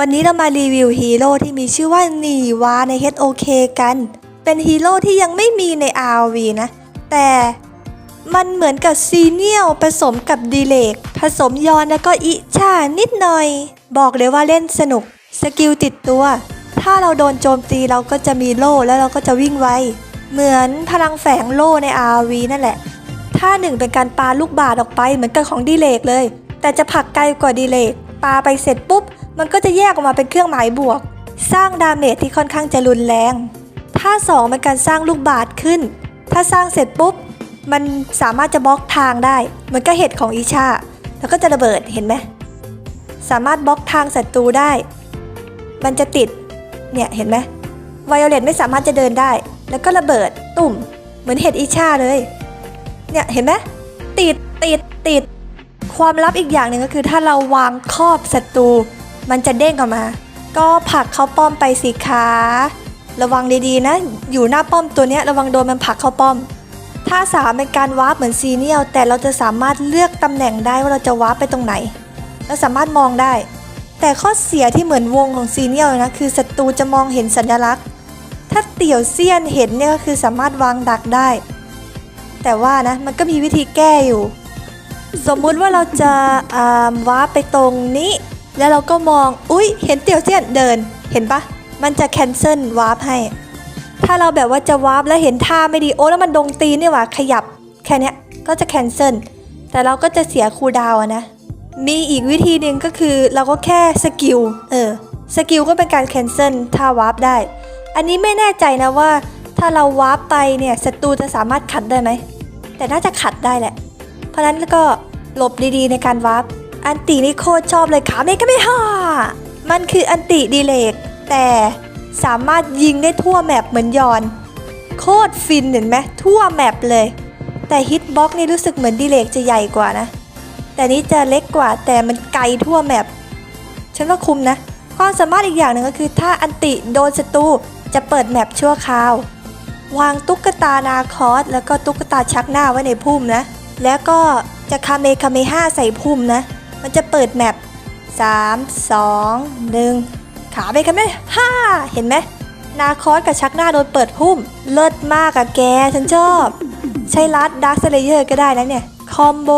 วันนี้เรามารีวิวฮีโร่ที่มีชื่อว่านีวาใน HOK กัน เป็นฮีโร่ที่ยังไม่มีใน RV นะ แต่มันเหมือนกับซีเนียลผสมกับดีเลกผสมยอนแล้วก็อิชานิดหน่อย บอกเลยว่าเล่นสนุก สกิลติดตัว ถ้าเราโดนโจมตีเราก็จะมีโล่แล้วเราก็จะวิ่งไว เหมือนพลังแฝงโล่ใน RV นั่นแหละ ท่าหนึ่งเป็นการปาลูกบาศก์ออกไปเหมือนกับของดีเลกเลย แต่จะผักไกลกว่าดีเลกปาไปเสร็จปุ๊บ มันก็จะแยกออกมาเป็นเครื่องหมายบวก สร้างดาเมจที่ค่อนข้างจะรุนแรง ท่าสองเป็นการสร้างลูกบาศก์ขึ้น ถ้าสร้างเสร็จปุ๊บ มันสามารถจะบล็อกทางได้ เหมือนกับเห็ดของอิชา แล้วก็จะระเบิดเห็นไหม สามารถบล็อกทางศัตรูได้ มันจะติด เนี่ยเห็นไหมไวโอเลตไม่สามารถจะเดินได้ แล้วก็ระเบิดตุ่ม เหมือนเห็ดอิชาเลย เนี่ยเห็นไหมติดติดติด ความลับอีกอย่างหนึ่งก็คือถ้าเราวางครอบศัตรู มันจะเด้งออกมา ก็ผักเข้าป้อมไปสิคะระวังดีๆนะ อยู่หน้าป้อมตัวนี้ระวังโดนมันผักเข้าป้อมถ้าสามเป็นการวาร์ปเหมือนซีเนียลแต่เราจะสามารถเลือกตำแหน่งได้ว่าเราจะวาร์ปไปตรงไหน เราสามารถมองได้ แต่ข้อเสียที่เหมือนวงของซีเนียลนะคือศัตรูจะมองเห็นสัญลักษณ์ ถ้าเตี่ยวเซียนเห็นเนี่ยก็คือสามารถวางดักได้ แต่ว่านะมันก็มีวิธีแก้อยู่ สมมุติว่าเราจะวาร์ปไปตรงนี้ แล้วเราก็มอง อุ๊ย เห็นเตี่ยวเซียนเดิน เห็นปะ มันจะแคนเซิลวาร์ปให้ ถ้าเราแบบว่าจะวาร์ปแล้วเห็นท่าไม่ดี โอ้แล้วมันดงตีนนี่หว่า ขยับ แค่นี้ก็จะแคนเซิล แต่เราก็จะเสียคูดาวนะ มีอีกวิธีหนึ่งก็คือเราก็แค่สกิล เออ สกิลก็เป็นการแคนเซิลท่าวาร์ปได้ อันนี้ไม่แน่ใจนะว่า ถ้าเราวาร์ปไปเนี่ยศัตรูจะสามารถขัดได้ไหม แต่น่าจะขัดได้แหละ เพราะนั้นก็หลบดีๆในการวาร์ป อันตินี่โคตรชอบเลยขาเมกะไม่ห่ามันคืออันติดีเลก แต่สามารถยิงได้ทั่วแมปเหมือนยอน โคตรฟินเห็นไหมทั่วแมปเลย แต่ฮิตบ็อกนี่รู้สึกเหมือนดีเลกจะใหญ่กว่านะ แต่นี้จะเล็กกว่าแต่มันไกลทั่วแมปฉันว่าคุมนะ ความสามารถอีกอย่างหนึ่งก็คือ ถ้าอันติโดนศัตรูจะเปิดแมปชั่วคราว วางตุ๊กตานาคอสแล้วก็ตุ๊กตาชักหน้าไว้ในพุ่มนะ แล้วก็จะคาเมคาเมห้าใส่พุ่มนะ มันจะเปิดแมป3 2 1ขาไปคาเมห้าเห็นไหม นาคอสกับชักหน้าโดนเปิดพุ่ม เลิศมากอะแก ฉันชอบ ใช้ลัดดักสเลเยอร์ก็ได้นะเนี่ย คอมโบ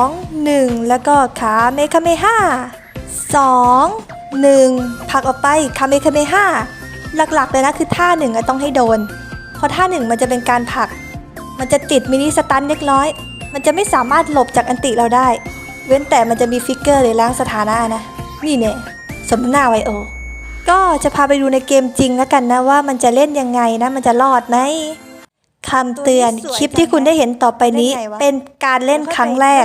2 1แล้วก็ขาเมคาเมห้า2 1ผลักออกไปคาเมคาเมห้าหลักๆเลยนะคือท่าหนึ่งอะต้องให้โดน เพราะท่าหนึ่งมันจะเป็นการผัก มันจะติดมินิสตันเล็กน้อย มันจะไม่สามารถหลบจากอันติเราได้ เว้นแต่มันจะมีฟิกเกอร์หรือล้างสถานะนะ นี่เนี่ยสมหน้าไวโอ ก็จะพาไปดูในเกมจริงแล้วกันนะว่ามันจะเล่นยังไงนะ มันจะรอดไหมคำเตือนคลิปที่คุณได้เห็นต่อไปนี้ เป็นการเล่นครั้งแรก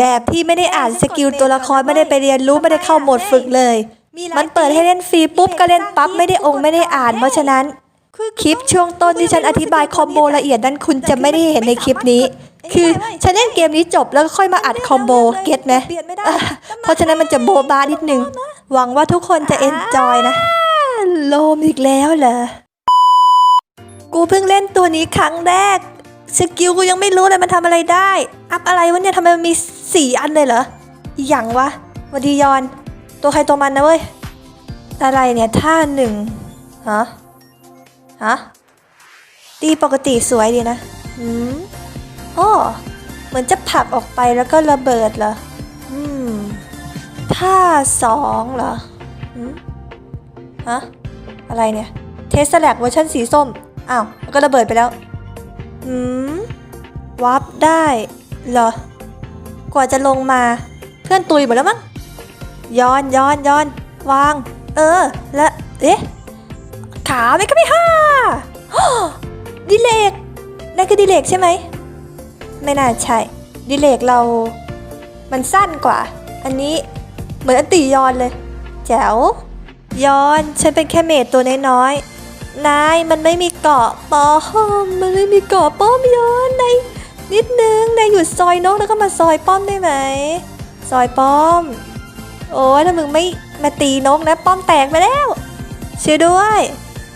แบบที่ไม่ได้อ่านสกิลตัวละครไม่ได้ไปเรียนรู้ไม่ได้เข้าโหมดฝึกเลย มันเปิดให้เล่นฟรีปุ๊บก็เล่นปั๊บไม่ได้องค์ไม่ได้อ่าน เพราะฉะนั้นคลิปช่วงต้นที่ฉันอธิบายคอมโบละเอียดนั้นคุณจะไม่ได้เห็นในคลิปนี้ คือฉันเล่นเกมนี้จบแล้วก็ค่อยมาอัดคอมโบเก็ตไหมอะเพราะฉะนั้นมันจะโบบานิดนึง หวังว่าทุกคนจะเอนจอยนะ โลมอีกแล้วเหรอ กูเพิ่งเล่นตัวนี้ครั้งแรก สกิลกูยังไม่รู้เลยมันทำอะไรได้ อัพอะไรวะเนี่ยทำไมมันมีสี่อันเลยเหรออหย่างวะสวัสดียอน ตัวใครตัวมันนะเว้ย อะไรเนี่ยท่าหนึ่งฮะฮะตีปกติสวยดีนะ อืม อ้อเหมือนจะผลักออกไปแล้วก็ระเบิดเหรอ อืม ท่าสองเหรอฮะ อะไรเนี่ย เทสแลกเวอร์ชันสีส้ม อ้าว ก็ระเบิดไปแล้ว อืมวาร์ปได้เหรอ กว่าจะลงมา เพื่อนตุยหมดแล้วมั้ง ย้อนย้อนย้อน วาง เออ แล้วเอ๊ะ ขาไม่ก็ไม่ห้าดิเลกนั่นคือดิเลกใช่ไหม ไม่น่าใช่ ดิเลกเรา มันสั้นกว่า อันนี้เหมือนอันตียอนเลย แจ๋วยอน ฉันเป็นแค่เมดตัวน้อยๆ นายมันไม่มีเกาะป้อม มันไม่มีเกาะป้อมยอนนายนิดนึงนายหยุดซอยนกแล้วก็มาซอยป้อมได้ไหม ซอยป้อม โอ้ยถ้ามึงไม่มาตีนกนะ ป้อมแตกไปแล้วช่วยด้วย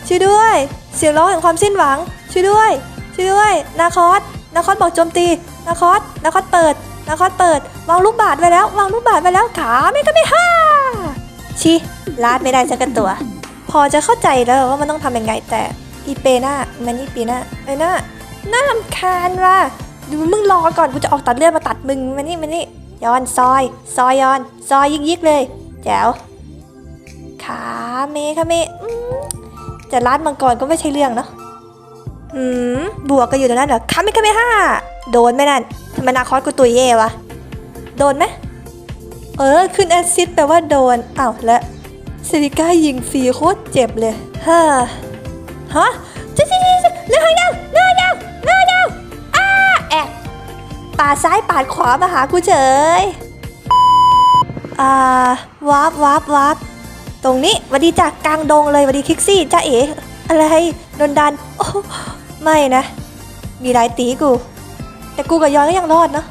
ช่วยด้วย เสียงร้องแห่งความสิ้นหวังช่วยด้วยช่วยด้วย นาคอส นคอสบอกโจมตีนคอสนคอสเปิดนคอสเปิด วางลูกบาศไว้แล้ว วางลูกบาศไว้แล้วขาไม่ก็ไม่ห้าชิลาดไม่ได้สักตัว พอจะเข้าใจแล้วว่ามันต้องทำยังไงแต่อีเปน่ามันนี่ปีน่าไอ้น่าน่าลำคาญว่ะดูมึงรอก่อนกูจะออกตัดเลือดมาตัดมึงมานี่มานี่ย้อนซอย ซอยย้อน ซอยยิกยิกๆเลยแจ๋วขาเมค่ะเมอืมจะลาดมังกรก็ไม่ใช่เรื่องเนาะ อืมบวกกันอยู่ตรงนั้นเหรอคาเมคาเมห้าโดนไหมนั่นทำไมนาคอสกูตุยเย่วะ โดนไหมเออ ขึ้นแอซิดแปลว่าโดนอ้าวและซิลิก้ายิงฟรีโคตรเจ็บเลยฮ่าฮะจิ๊ดจิ๊ดจิ๊เรือหางยาวเรือหางยาวเรือหางยาวอ้าแอะปาดซ้ายปาดขวามาหากูเฉยอ่าวาร์ปวาร์ปวาร์ปตรงนี้วัสดีจากกลางดงเลยวัสดีคิกซี่จ้าเอ๋อะไรโดนดันโอ้ ไม่นะ มีหลายตีกู แต่กูกับยอนก็ยังรอดเนาะ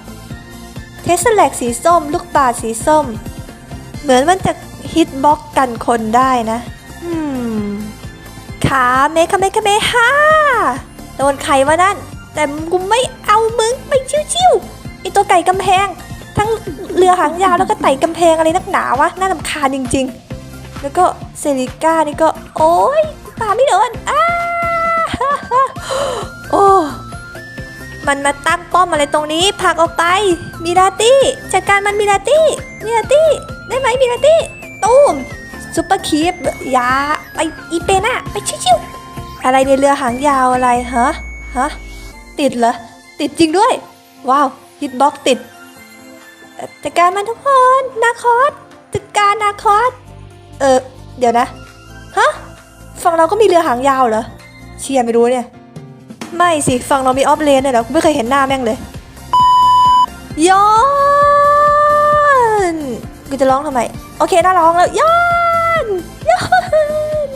เทสแลกสีส้ม ลูกปลาสีส้ม เหมือนมันจะฮิตบล็อกกันคนได้นะอืมขาเมคาเมคาเมฮ่าโดนใครวะนั่น แต่กูไม่เอามึงไปชิวๆไอตัวไก่กำแพง ทั้งเรือหางยาวแล้วก็ไต่กำแพงอะไรนักหนาวะน่าลำคาญจริง ๆ แล้วก็เซริก้านี่ก็ โอ๊ยป่าไม่โดนอ้า โอ้มันมาตั้งป้อมอะไรตรงนี้ผลักออกไป มิราตี้จัดการมันมิราตี้มิราตี้ได้ไหมมิราตี้ตูมซุปเปอร์คีปยาไปอีเปน่ะไปชิวๆอะไรในเรือหางยาวอะไรฮะฮะติดเหรอติดจริงด้วย ว้าวฮิตบ็อกติดจัดการมันทุกคนนาคอสจัดการนาคอสเออเดี๋ยวนะฮะฝั่งเราก็มีเรือหางยาวเหรอเชียร์ไม่รู้เนี่ย ไม่สิ ฝั่งเรามีออฟเลนเนี่ยเหรอกูไม่เคยเห็นหน้าแม่งเลยย้อนกูจะร้องทำไม โอเคน่าร้องแล้วย้อนย้อน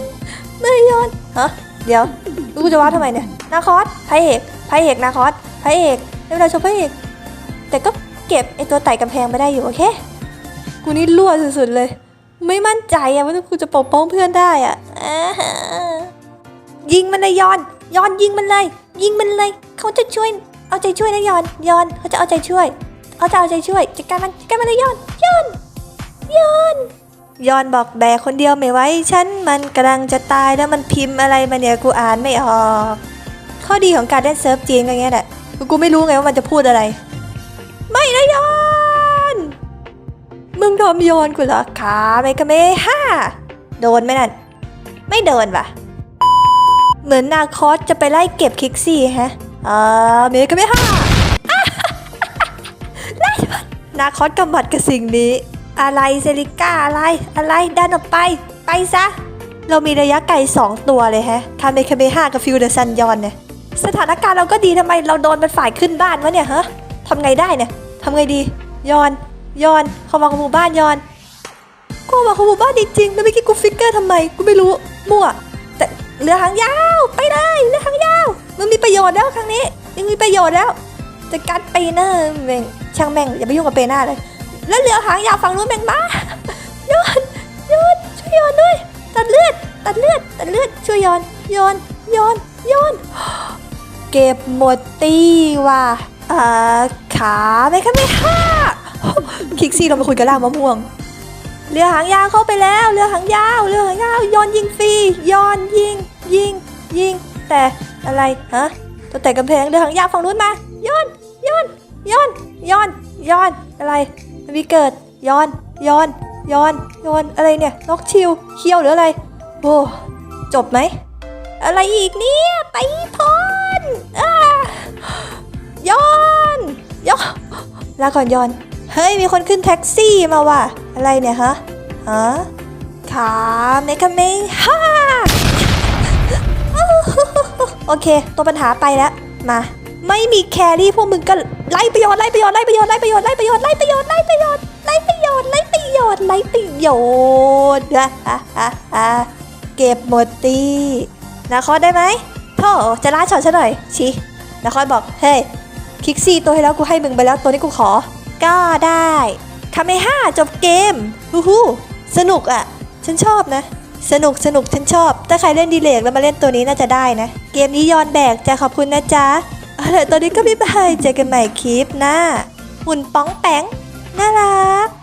ไม่ย้อนฮะเดี๋ยวกูจะว่าทำไมเนี่ยนาคอสพระเอกพระเอกนาคอสพระเอกไม่เป็นไรชมพระเอกแต่ก็เก็บไอตัวไต่กำแพงไม่ได้อยู่โอเคกูนี่รั่วสุดๆเลย ไม่มั่นใจอะว่ากูจะปกป้องเพื่อนได้อะอะยิงมันเลยยอน ยอนยิงมันเลย ยิงมันเลย เขาจะช่วย เอาใจช่วยนะยอน ยอน เขาจะเอาใจช่วย เขาจะเอาใจช่วยจัดการมันจัดการมันเลยยอน ยอน ยอน ยอนบอกแบกคนเดียวไม่ไหวฉันมันกำลังจะตายแล้วมันพิมพ์อะไรมาเนี่ยกูอ่านไม่ออก ข้อดีของการเล่นเซิร์ฟจีนก็อย่างเงี้ยแหละ กูไม่รู้ไงว่ามันจะพูดอะไร ไม่นะยอน มึงทำยอนกูเหรอขาไม่กระเมห้าโดนไหมนั่น ไม่โดนว่ะ เหมือนนาคอสจะไปไล่เก็บคิกซี่ฮะอ่าเมก็ไม่ห้าไล่มันาคอสกำบัดกับสิ่งนี้ อะไรเซริก้าอะไรอะไรดันออกไป ไปซะ เรามีระยะไกล2ตัวเลยฮะคาเมคาเมห้ากับฟิวเดอร์ซันยอนเนี่ยสถานการณ์เราก็ดีทำไมเราโดนเป็นฝ่ายขึ้นบ้านวะเนี่ยฮะทำไงได้เนี่ยทำไงดียอนยอนเข้ามาของหมู่บ้านยอนกูมาของหมู่บ้านจริงๆแล้วเมื่อกี้กูฟิกเกอร์ทำไมกูไม่รู้มั่ว เรือหางยาว ไปเลยเรือหางยาวมึงมีประโยชน์แล้วครั้งนี้มึงมีประโยชน์แล้วจะกัดไปเนอร์แม่งช่างแม่งอย่าไปยุ่งกับเปน่าเลย แล้วเรือหางยาวฝั่งนู้นแม่งมาโยนโยนช่วยโยนด้วย ตัดเลือด ตัดเลือด ตัดเลือด ช่วยโยนโยนโยนโยนเก็บหมดตีว่ะอ่าขาไม่ค่ะไม่ค่ะคิกซี่เราไปคุยกับล่างมะม่วง เรือหางยาวเข้าไปแล้ว เรือหางยาว เรือหางยาวย้อนยิงฟรีย้อนยิง ยิง ยิง แต่อะไรฮะตัวแต่กำแพงเรือหางยาวฝั่งนู้นมาย้อนย้อนย้อนย้อนย้อนอะไรมันมีเกิดย้อนย้อนย้อนย้อนอะไรเนี่ยล็อกชิวเคียวหรืออะไรโอ้จบไหมอะไรอีกเนี่ยไปพ้นอย้อนย้อนลาก่อนย้อนเฮ้ยมีคนขึ้นแท็กซี่มาว่ะอะไรเนี่ยฮะฮะขาเมคเมฮ่า โอเค ตัวปัญหาไปแล้ว มา ไม่มีแครี่พวกมึงก็ไล่ประโยชน์ไล่ประโยชน์ไล่ประโยชน์ไล่ประโยชน์ไล่ประโยชน์ไล่ประโยชน์ไล่ประโยชน์ไล่ประโยชน์ไล่ประโยชน์ไล่ประโยชน์อะอะอะอะเก็บหมดตีนาคอได้ไหมโธ่จะล่าช็อตฉันหน่อยชินาคอบอก เฮ้ยคิกซี่ตัวที่แล้วกูให้มึงไปแล้วตัวนี้กูขอ ก็ได้คาเมห้าจบเกมฮู้ฮู้สนุกอะ ฉันชอบนะ สนุกสนุกฉันชอบ ถ้าใครเล่นดีเลกแล้วมาเล่นตัวนี้น่าจะได้นะ เกมนี้ยอนแบกจะขอบคุณนะจ๊ะเอาละตอนนี้ก็บ๊ายบายเจอกันใหม่คลิปหน้าหุ่นป้องแปงน่ารัก